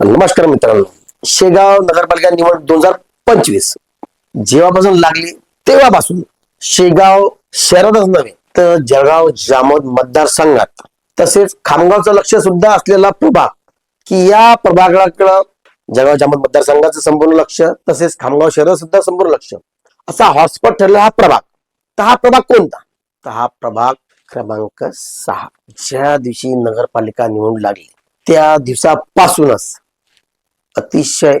नमस्कार मित्रांनो. शेगाव नगरपालिका निवड दोन हजार पंचवीस. जेव्हापासून लागली तेव्हापासून शेगाव शहरातच नव्हे तर जळगाव जामोद मतदारसंघात तसेच खामगावचं लक्ष सुद्धा असलेला प्रभाग की या प्रभागाकडं जळगाव जामोद मतदारसंघाचं संपूर्ण लक्ष तसेच खामगाव शहरात सुद्धा संपूर्ण लक्ष. असा हॉटस्पॉट ठरला हा प्रभाग. तर हा प्रभाग कोणता? तर हा प्रभाग क्रमांक सहा. ज्या दिवशी नगरपालिका निवडून लागली त्या दिवसापासूनच अतिशय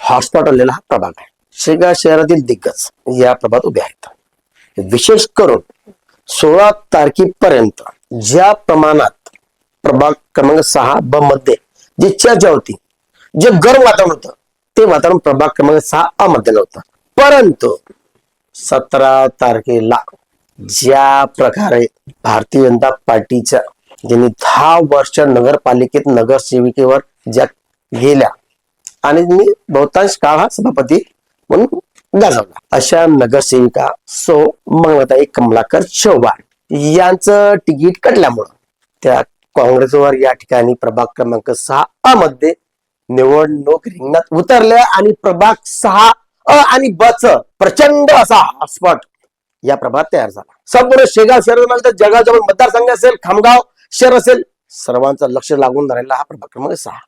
हॉटस्पॉट आलेला हा प्रभाग आहे. शेगाव शहरातील दिग्गज या प्रभागात उभे आहेत. विशेष करून सोळा तारखेपर्यंत ज्या प्रमाणात प्रभाग क्रमांक सहा ब मध्ये जी चर्चा होती जे गरम वातावरण होतं ते वातावरण प्रभाग क्रमांक सहा अ मध्ये नव्हतं. परंतु सतरा तारखेला ज्या प्रकारे भारतीय जनता पार्टीच्या ज्यांनी दहा वर्ष नगरपालिकेत नगरसेविकेवर ज्या गेल्या आणि मी बहुतांश काळ हा सभापती म्हणून गाजवला. अशा नगरसेविका सो मंगलताई कमलाकर चव्हाण यांचं तिकीट कटल्यामुळं त्या काँग्रेसवर या ठिकाणी प्रभाग क्रमांक सहा अ मध्ये निवडणूक रिंगणात उतरल्या आणि प्रभाग सहा अ आणि ब च प्रचंड असा हॉटस्पॉट या प्रभागात तयार झाला. संपूर्ण शेगाव शहर तर जळगाव जवळ मतदारसंघ असेल खामगाव शहर असेल सर्वांचं लक्ष लागून राहिला हा प्रभाग क्रमांक सहा.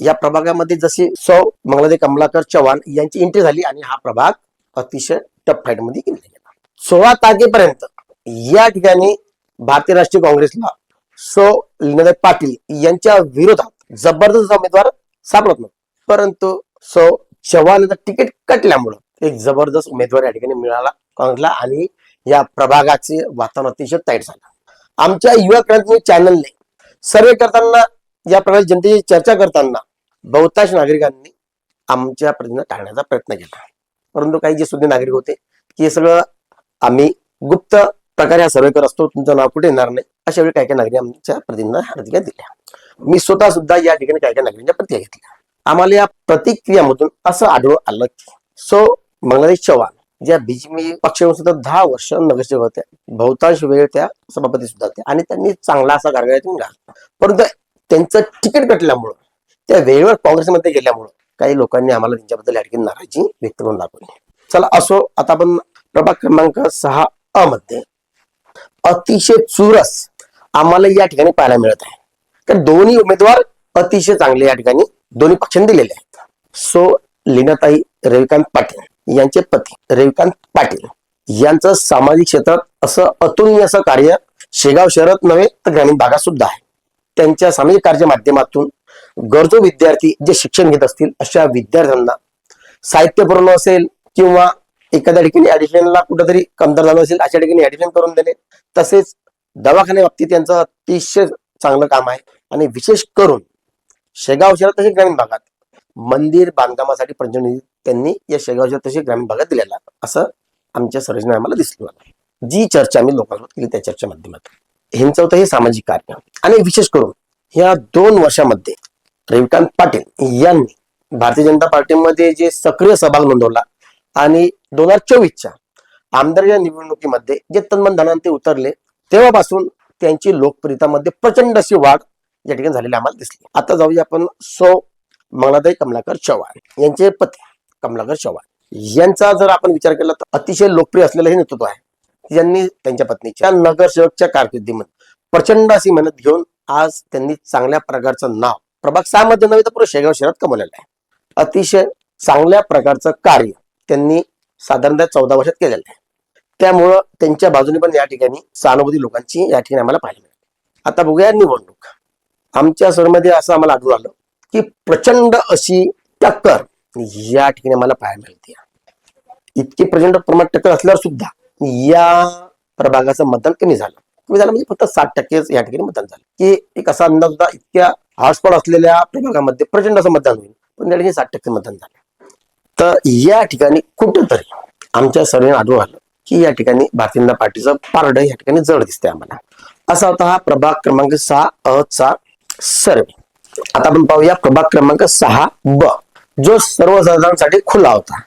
या प्रभागामध्ये जशी सौ मंगलादेव कमलाकर चव्हाण यांची एंट्री झाली आणि हा प्रभाग अतिशय टफ फाईटमध्ये गेला गेला सोळा तारखेपर्यंत या ठिकाणी भारतीय राष्ट्रीय काँग्रेसला सौ लीनादेव पाटील यांच्या विरोधात जबरदस्त उमेदवार सापडत नव्हता. परंतु सौ चव्हाण यांचं तिकीट कटल्यामुळं एक जबरदस्त उमेदवार या ठिकाणी मिळाला काँग्रेसला आणि या प्रभागाचे वातावरण अतिशय टाईट झालं. आमच्या युवा क्रांती चॅनलने सर्वे करताना या प्रकारे जनतेची चर्चा करताना बहुतांश नागरिकांनी आमच्या प्रतिनिधी टाळण्याचा प्रयत्न केला. परंतु काही जे सुज्ञ नागरिक होते की हे सगळं आम्ही गुप्त प्रकारे हा सर्वे करत असतो तुमचं नाव कुठे येणार नाही अशा वेळी काही काही नागरिक आमच्या प्रतिनिधींना ह्या प्रतिक्रिया दिल्या. मी स्वतः सुद्धा या ठिकाणी काही काही नागरिकांच्या प्रतिक्रिया घेतल्या. आम्हाला या प्रतिक्रियामधून असं आढळून आलं की सो मंगलादेश चव्हाण ज्या बीजेपी पक्षावर सुद्धा दहा वर्ष नगरसेवक होत्या बहुतांश वेळ त्या सभापती सुद्धा होत्या आणि त्यांनी चांगला असा कारभार मिळाला परंतु त्यांचं तिकीट कटल्यामुळं त्या वेळेवर काँग्रेसमध्ये गेल्यामुळं काही लोकांनी आम्हाला त्यांच्याबद्दल या नाराजी व्यक्त करून दाखवली. चला असो आता आपण प्रभाग क्रमांक सहा अ मध्ये. अतिशय चुरस आम्हाला या ठिकाणी पाहायला मिळत आहे. तर दोन्ही उमेदवार अतिशय चांगले या ठिकाणी दोन्ही पक्षांनी दिलेले आहेत. सो लीनाताई रविकांत पाटील यांचे पती रविकांत पाटील यांचं सामाजिक क्षेत्रात असं अतुलनीय असं कार्य शेगाव शहरात नव्हे तर ग्रामीण भागात सुद्धा आहे. त्यांच्या सामाजिक कार्याच्या माध्यमातून गरजू विद्यार्थी जे शिक्षण घेत असतील अशा विद्यार्थ्यांना साहित्य पुरवणं असेल किंवा एखाद्या ठिकाणी ऍडिशनला कुठेतरी कमतर झालं असेल अशा ठिकाणी ऍडिशन करून देणे. तसेच दवाखान्या बाबतीत त्यांचं अतिशय चांगलं काम आहे. आणि विशेष करून शेगाव शहरात तसेच ग्रामीण भागात मंदिर बांधकामासाठी प्रचंड त्यांनी या शेगाव शहरात तसेच ग्रामीण भागात दिलेला असं आमच्या सर्वेने आम्हाला दिसलं जी चर्चा आम्ही लोकांसोबत केली त्या चर्चेच्या माध्यमातून ह्यांचं होतं हे सामाजिक कार्य. आणि विशेष करून ह्या दोन वर्षामध्ये रविकांत पाटील यांनी भारतीय जनता पार्टीमध्ये जे सक्रिय सहभाग नोंदवला आणि दोन हजार चोवीसच्या आमदारच्या निवडणुकीमध्ये जे तन्मन धनान ते उतरले तेव्हापासून त्यांची लोकप्रियतामध्ये प्रचंड अशी वाढ या ठिकाणी झालेली आम्हाला दिसली. आता जाऊया आपण सौ मंगलाताई कमलाकर चव्हाण यांचे पती कमलाकर चव्हाण. यांचा जर आपण विचार केला तर अतिशय लोकप्रिय असलेलं हे नेतृत्व आहे. यांनी त्यांच्या पत्नीच्या नगरसेवकच्या कारकिर्दीमध्ये प्रचंड अशी मेहनत घेऊन आज त्यांनी चांगल्या प्रकारचं नाव प्रभाग सहा मध्ये नव्हे तर पुढे शेगाव शहरात कमवलेलं आहे. अतिशय चांगल्या प्रकारचं कार्य त्यांनी साधारणतः चौदा वर्षात केलेलं आहे. त्यामुळं त्यांच्या बाजूने पण या ठिकाणी सहानुभूती लोकांची या ठिकाणी आम्हाला पाहायला मिळते आता बघूया निवडणूक. आमच्या सरमध्ये असं आम्हाला आढळून आलं की प्रचंड अशी टक्कर या ठिकाणी आम्हाला पाहायला मिळते. इतकी प्रचंड प्रमाणात टक्कर असल्यावर सुद्धा या प्रभागाचं मतदान कमी झालं. कमी झालं म्हणजे फक्त साठ टक्केच या ठिकाणी मतदान झालं. की एक असा अंदाज होता इतक्या आसपास असलेल्या प्रभागामध्ये प्रचंड असं मतदान होईल. पण त्या ठिकाणी साठ टक्के मतदान झालं. तर या ठिकाणी कुठंतरी आमच्या सर्वे आढळून आलं की या ठिकाणी भारतीय जनता पार्टीचं पारड या ठिकाणी जड दिसते आम्हाला. असा होता हा प्रभाग क्रमांक सहा अ चा सर्वे. आता आपण पाहूया प्रभाग क्रमांक सहा ब जो सर्वसाधारणसाठी खुला होता.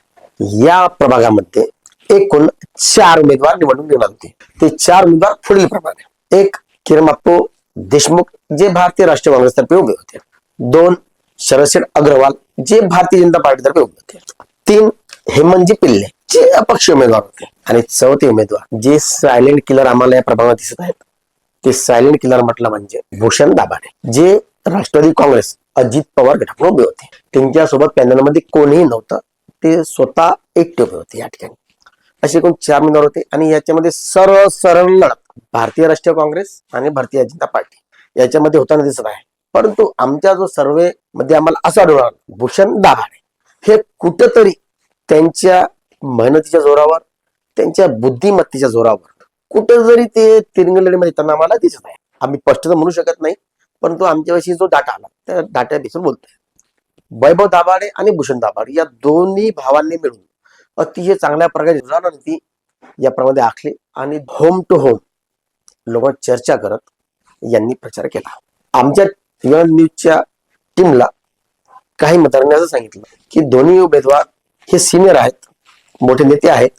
या प्रभागामध्ये एकूण चार उमेदवार निवडून येणार होते. ते चार उमेदवार पुढील प्रभाग. एक किरमाप्पू देशमुख जे भारतीय राष्ट्रीय काँग्रेसतर्फे उभे होते. दोन शरदशेठ अग्रवाल जे भारतीय जनता पार्टीतर्फे उभे होते. तीन हेमंतजी पिल्ले जे अपक्ष उमेदवार होते. आणि चौथे उमेदवार जे सायलेंट किलर आम्हाला या प्रभागात दिसत आहेत. ते सायलेंट किलर म्हटलं म्हणजे भूषण दाभाडे जे राष्ट्रवादी काँग्रेस अजित पवार गटाकडून उभे होते. त्यांच्यासोबत पॅनलमध्ये कोणीही नव्हतं. ते स्वतः एकटे उभे होते या ठिकाणी. असे एकूण चार उमेदवार होते. आणि याच्यामध्ये सरळ सरळ लढत भारतीय राष्ट्रीय काँग्रेस आणि भारतीय जनता पार्टी याच्यामध्ये होताना दिसत आहे. परंतु आमच्या जो सर्वे मध्ये आम्हाला असं आढळून आलं, भूषण दाभाडे हे कुठंतरी त्यांच्या मेहनतीच्या जोरावर त्यांच्या बुद्धिमत्तेच्या जोरावर कुठंतरी ते तिरंगलडीमध्ये त्यांना आम्हाला दिसत आहे. आम्ही स्पष्ट तर म्हणू शकत नाही परंतु आमच्याविषयी जो डाटा आला त्या डाटा बेसून बोलतोय. वैभव दाभाडे आणि भूषण दाभाडे या दोन्ही भावांनी मिळून अतिशय चांगल्या प्रकारे रणनीती या प्रमाणे आखली आणि होम टू होम लोक चर्चा करत यांनी प्रचार केला. आमच्या युवन न्यूजच्या टीमला काही मतदारांनी असं सांगितलं की दोन्ही उमेदवार हे सिनियर आहेत मोठे नेते आहेत.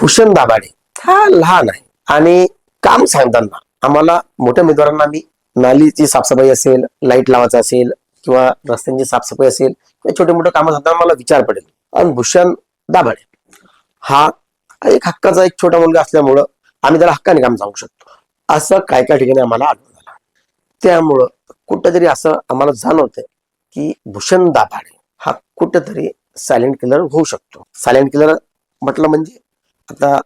भूषण दाभाडे हा लहान आहे आणि काम सांगताना आम्हाला मोठ्या उमेदवारांना आम्ही नालीची साफसफाई असेल लाइट लावायचं असेल किंवा रस्त्यांची साफसफाई असेल किंवा छोटे मोठे कामं सांगताना मला विचार पडेल. आणि भूषण दाभाडे हा एक हक्काचा एक छोटा मुलगा असल्यामुळं आम्ही त्याला हक्काने काम सांगू शकतो. असं काय काय ठिकाणी आम्हाला आढळून आलं. त्यामुळं कुठंतरी असं आम्हाला जाणवतंय की भूषण दाभाडे हा कुठंतरी सायलेंट किलर होऊ शकतो. सायलेंट किलर म्हटलं म्हणजे आता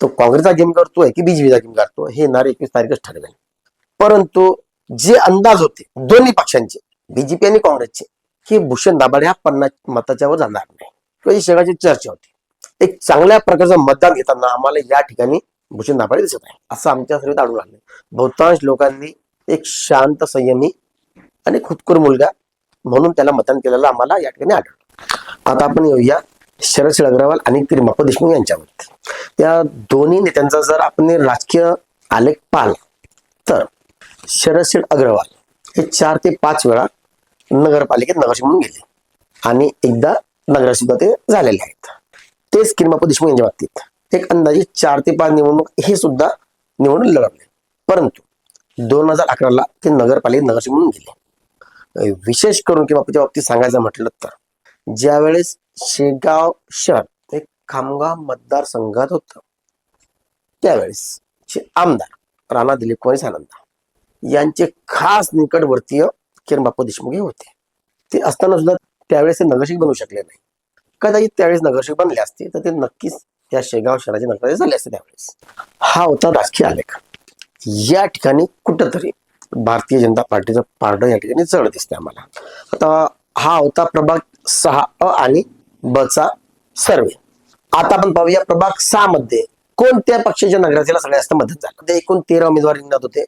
तो काँग्रेसचा गेम करतोय की बीजेपीचा गेम करतोय हे येणारे एकवीस तारीखच ठरवेल. परंतु जे अंदाज होते दोन्ही पक्षांचे बीजेपी आणि काँग्रेसचे की भूषण दाभाडे हा पन्नास मताच्या वर जाणार नाही. किंवा ही सगळ्याची चर्चा होती. एक चांगल्या प्रकारचं मतदान घेताना आम्हाला या ठिकाणी भूषण दाभाडे दिसत आहे. असं आमच्या सर्वात आढळून लागले बहुतांश लोकांनी एक शांत संयमी आणि खुदकूर मुलगा म्हणून त्याला मतदान केलेलं आम्हाला या ठिकाणी आढळलं. आता आपण येऊया शरद अग्रवाल आणि त्रिमाप देशमुख यांच्यावरती. त्या दोन्ही नेत्यांचा जर आपण राजकीय आलेख पाहिला तर शरद अग्रवाल हे चार ते पाच वेळा नगरपालिकेत नगरसेवक म्हणून गेले. आणि एकदा नगरसेवक ते झालेले आहेत. तेच किरमापू देशमुख यांच्या बाबतीत. एक अंदाजे चार ते पाच निवडणूक हे सुद्धा निवडून लढवले. परंतु दोन हजार अकराला ते नगरपालिका नगरसेवक म्हणून गेले. विशेष करून किंवा बाबतीत सांगायचं म्हटलं तर ज्यावेळेस शेगाव शहर एक खामगाव मतदारसंघात होतं त्यावेळेस चे आमदार राणा दिलीप कुमार सानंदा यांचे खास निकटवर्तीय किरण बापू देशमुख हे होते. ते असताना सुद्धा त्यावेळेस ते नगरसेवक बनू शकले नाही. कदाचित त्यावेळेस नगरसेवक बनले असते तर ते नक्कीच त्या शेगाव शहराचे नगराध्यक्ष झाले असते त्यावेळेस. हा होता राजकीय आलेख. या ठिकाणी कुठंतरी भारतीय जनता पार्टीचं पारडं या ठिकाणी चढ दिसते आम्हाला. आता हा होता प्रभाग सहा अ आणि ब चा सर्वे. आता आपण पाहूया प्रभाग सहा मध्ये कोणत्या पक्षाच्या नगराध्यक्षाला सगळ्यात जास्त मदत झाली? ते एकूण तेरा उमेदवार रिंगणात होते.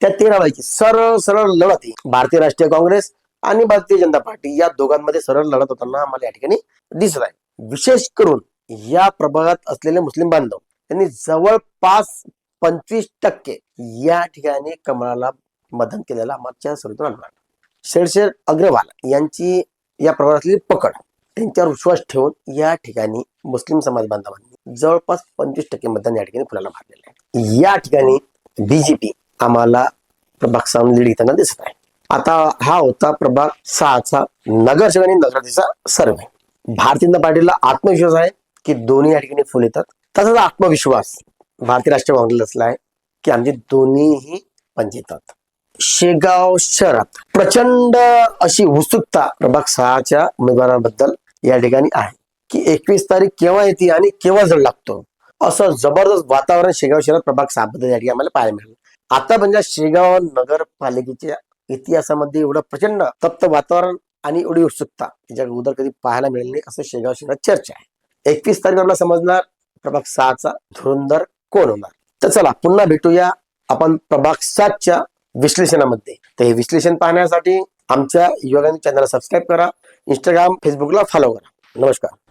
त्या तेरा व्हायची सरळ सरळ लढत ही भारतीय राष्ट्रीय काँग्रेस आणि भारतीय जनता पार्टी या दोघांमध्ये सरळ लढत होताना आम्हाला या ठिकाणी दिसत आहे विशेष करून या प्रभागात असलेले मुस्लिम बांधव त्यांनी जवळपास पंचवीस टक्के या ठिकाणी कमळाला मतदान केलेला मागच्या सर्वतून अनुमान शेरशेर अग्रवाल यांची या प्रभागातली पकड त्यांच्यावर विश्वास ठेवून या ठिकाणी मुस्लिम समाज बांधवांनी जवळपास पंचवीस टक्के मतदान या ठिकाणी फुलाला मारलेलं आहे या ठिकाणी बीजेपी आम्हाला प्रभाग सहा लीड घेताना दिसत आहे. आता हा होता प्रभाग सहाचा नगरसेवक आणि नगराधीचा सर्वे. भारतीय जनता पार्टीला आत्मविश्वास आहे. की दोन्ही या ठिकाणी फुल येतात. तसाच आत्मविश्वास भारतीय राष्ट्रीय काँग्रेसला आहे की आमचे दोन्हीही पंच येतात. शेगाव शहरात प्रचंड अशी उत्सुकता प्रभाग सहाच्या उमेदवारांबद्दल या ठिकाणी आहे की एकवीस तारीख केव्हा येते आणि केव्हा जड लागतो? असं जबरदस्त वातावरण शेगाव शहरात प्रभाग सहाबद्दल या ठिकाणी आम्हाला पाहायला मिळालं. आता म्हणजे शेगाव नगरपालिकेच्या इतिहासामध्ये एवढं प्रचंड तप्त वातावरण आणि एवढी उत्सुकता त्याच्या अगोदर कधी पाहायला मिळेल नाही असं शेगाव शहरात चर्चा आहे. एकवीस तारीख आपल्याला समजणार. प्रभाग सहाचा धुरंधर कोण होणार? तर चला पुन्हा भेटूया आपण प्रभाग सातच्या विश्लेषणामध्ये. तर हे विश्लेषण पाहण्यासाठी आमच्या योगा चॅनलला सबस्क्राईब करा. इंस्टाग्राम फेसबुकला फॉलो करा. नमस्कार.